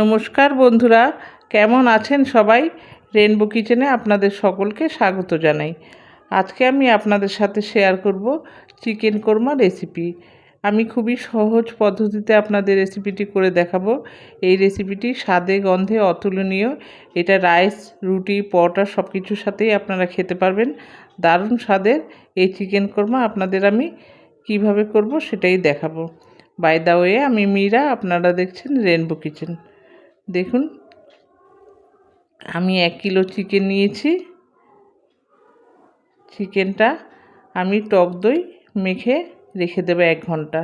নমস্কার বন্ধুরা, কেমন আছেন সবাই? রেনবো কিচেনে আপনাদের সকলকে স্বাগত জানাই। আজকে আমি আপনাদের সাথে শেয়ার করব চিকেন কোরমা রেসিপি আমি খুবই সহজ পদ্ধতিতে আপনাদের রেসিপিটি করে দেখাবো। এই রেসিপিটি স্বাদে, গন্ধে অতুলনীয়। এটা রাইস রুটি, পরোটা সব কিছুর সাথেই আপনারা খেতে পারবেন। দারুণ স্বাদের এই চিকেন কোরমা আপনাদের আমি কীভাবে করব সেটাই দেখাবো। বাই দা ওয়ে আমি মীরা, আপনারা দেখছেন রেনবো কিচেন দেখুন, আমি এক কিলো চিকেন নিয়েছি। চিকেনটা আমি টক দই মেখে রেখে দেবো এক ঘণ্টা।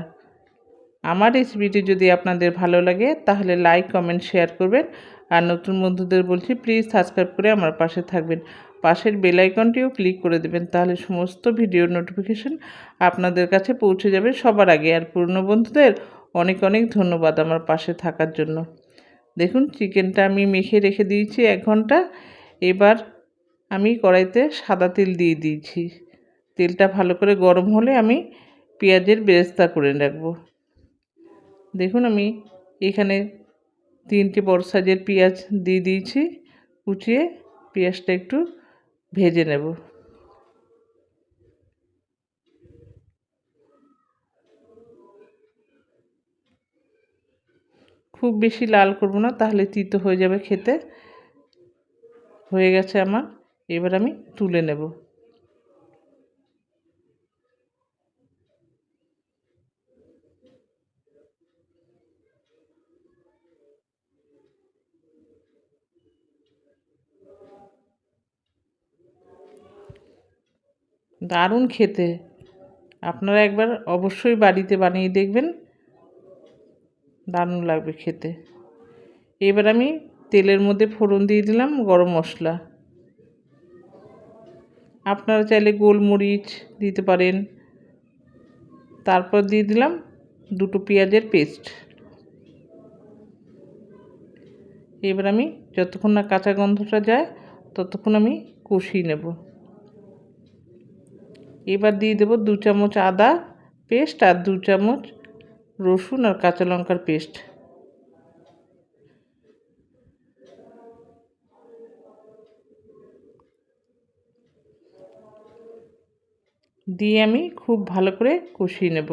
আমার রেসিপিটি যদি আপনাদের ভালো লাগে, তাহলে লাইক কমেন্ট শেয়ার করবেন। আর নতুন বন্ধুদের বলছি প্লিজ সাবস্ক্রাইব করে আমার পাশে থাকবেন। পাশের বেল আইকনটিও ক্লিক করে দেবেন, তাহলে সমস্ত ভিডিওর নোটিফিকেশন আপনাদের কাছে পৌঁছে যাবে সবার আগে। আর পুরনো বন্ধুদের অনেক অনেক ধন্যবাদ আমার পাশে থাকার জন্য। দেখুন চিকেনটা আমি মেখে রেখে দিয়েছি এক ঘণ্টা। এবার আমি কড়াইতে সাদা তেল দিয়ে দিয়েছি। তেলটা ভালো করে গরম হলে আমি পেঁয়াজের বেরেস্তা করে রাখব। দেখুন, আমি এখানে তিনটে বড় সাইজের পেঁয়াজ দিয়ে দিয়েছি। কুচিয়ে পেঁয়াজটা একটু ভেজে নেব। খুব বেশি লাল করব না, তাহলে তিতো হয়ে যাবে খেতে। হয়ে গেছে আমার, এবার আমি তুলে নেব। দারুণ খেতে। আপনারা একবার অবশ্যই বাড়িতে বানিয়ে দেখবেন। দারুণ লাগবে খেতে। এবার আমি তেলের মধ্যে ফোড়ন দিয়ে দিলাম গরম মশলা। আপনারা চাইলে গোলমরিচ দিতে পারেন। তারপর দিয়ে দিলাম দুটো পেঁয়াজের পেস্ট। এবার আমি যতক্ষণ না কাঁচা গন্ধটা যায়, ততক্ষণ আমি কষিয়ে নেব। এবার দিয়ে দেবো দু চামচ আদা পেস্ট আর দু চামচ রসুন আর কাঁচা লঙ্কার পেস্ট। দিয়ে আমি খুব ভালো করে কষিয়ে নেব।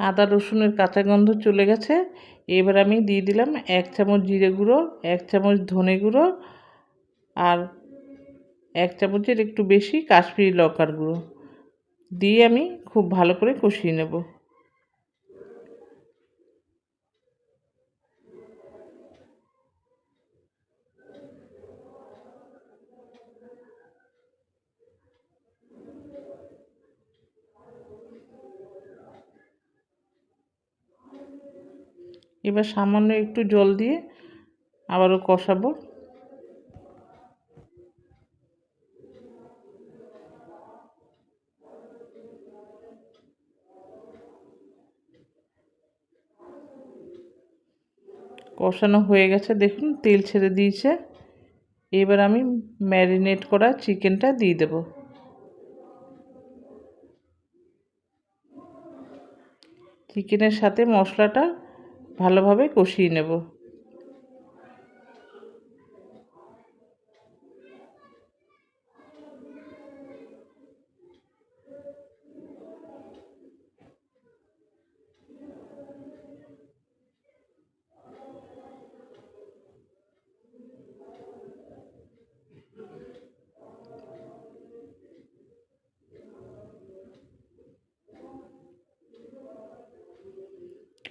আদা, রসুনের কাঁচা গন্ধ চলে গেছে। এবার আমি দিয়ে দিলাম এক চামচ জিরে গুঁড়ো, এক চামচ ধনে গুঁড়ো আর এক চামচের একটু বেশি কাশ্মীরি লঙ্কার গুঁড়ো। দিয়ে আমি খুব ভালো করে কষিয়ে নেব। এবার সামান্য একটু জল দিয়ে আবারও কষাবো। কষানো হয়ে গেছে, দেখুন তেল ছেড়ে দিয়েছে। এবার আমি ম্যারিনেট করা চিকেনটা দিয়ে দেব। চিকেনের সাথে মশলাটা ভালোভাবে কষিয়ে নেব।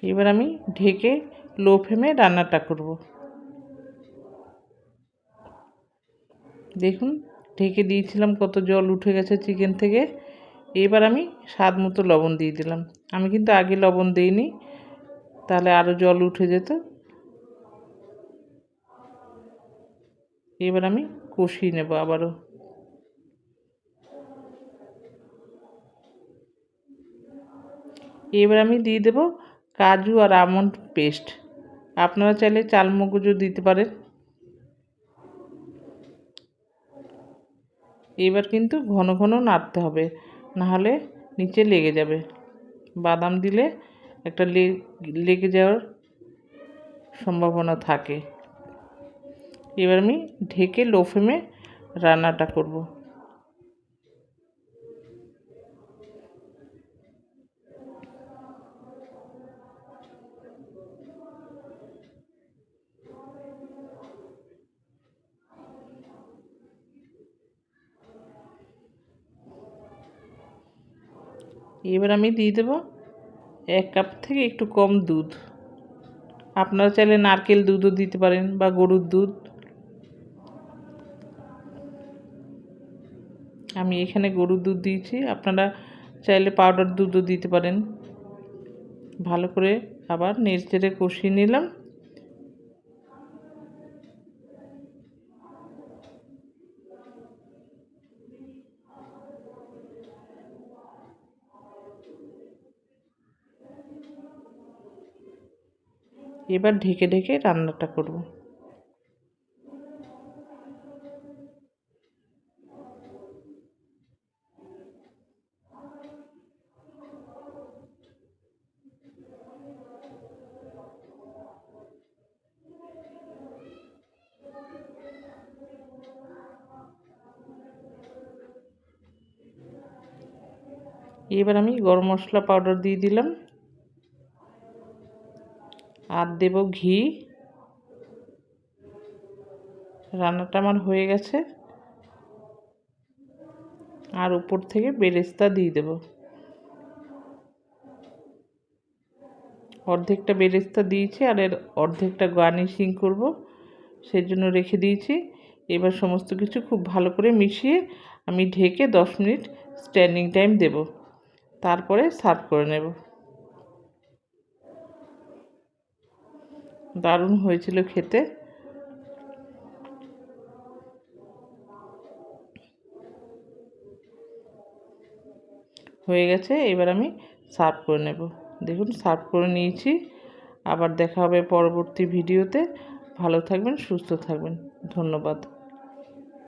এবার আমি ঢেকে লো ফ্লেমে রান্নাটা করব। দেখুন, ঢেকে দিয়েছিলাম কত জল, উঠে গেছে চিকেন থেকে। এবার আমি স্বাদ মতো লবণ দিয়ে দিলাম। আমি কিন্তু আগে লবণ দিইনি, তাহলে আরও জল উঠে যেত। এবার আমি কষিয়ে নেব আবারও। এবার আমি দিয়ে দেব কাজু আর আমন্ড পেস্ট। আপনারা চাইলে চালমগজও দিতে পারেন। এবার কিন্তু ঘন ঘন নাড়তে হবে, নাহলে নিচে লেগে যাবে। বাদাম দিলে একটা লেগে যাওয়ার সম্ভাবনা থাকে। এবার আমি ঢেকে লো ফ্লেমে রান্নাটা করব। এবার আমি দিয়ে দেবো এক কাপ থেকে একটু কম দুধ। আপনারা চাইলে নারকেল দুধও দিতে পারেন বা গরুর দুধ। আমি এখানে গরুর দুধ দিয়েছি। আপনারা চাইলে পাউডার দুধও দিতে পারেন। ভালো করে আবার নেড়ে চেড়ে কষিয়ে নিলাম। এবার ঢেকে ঢেকে রান্নাটা করব। এবার আমি গরম মশলা পাউডার দিয়ে দিলাম। আর দেব ঘি। রান্নাটা আমার হয়ে গেছে। আর উপর থেকে বেরেস্তা দিয়ে দেব। অর্ধেকটা বেরেস্তা দিয়েছি আর এর অর্ধেকটা গার্নিশিং করব সেই জন্য রেখে দিয়েছি। এবার সমস্ত কিছু খুব ভালো করে মিশিয়ে আমি ঢেকে দশ মিনিট স্ট্যান্ডিং টাইম দেব। তারপরে সার্ভ করে নেব। দারুণ হয়েছিল খেতে। হয়ে গেছে, এবার আমি সার্ভ করে নেব। দেখুন, সার্ভ করে নিয়েছি। আবার দেখা হবে পরবর্তী ভিডিওতে। ভালো থাকবেন, সুস্থ থাকবেন। ধন্যবাদ।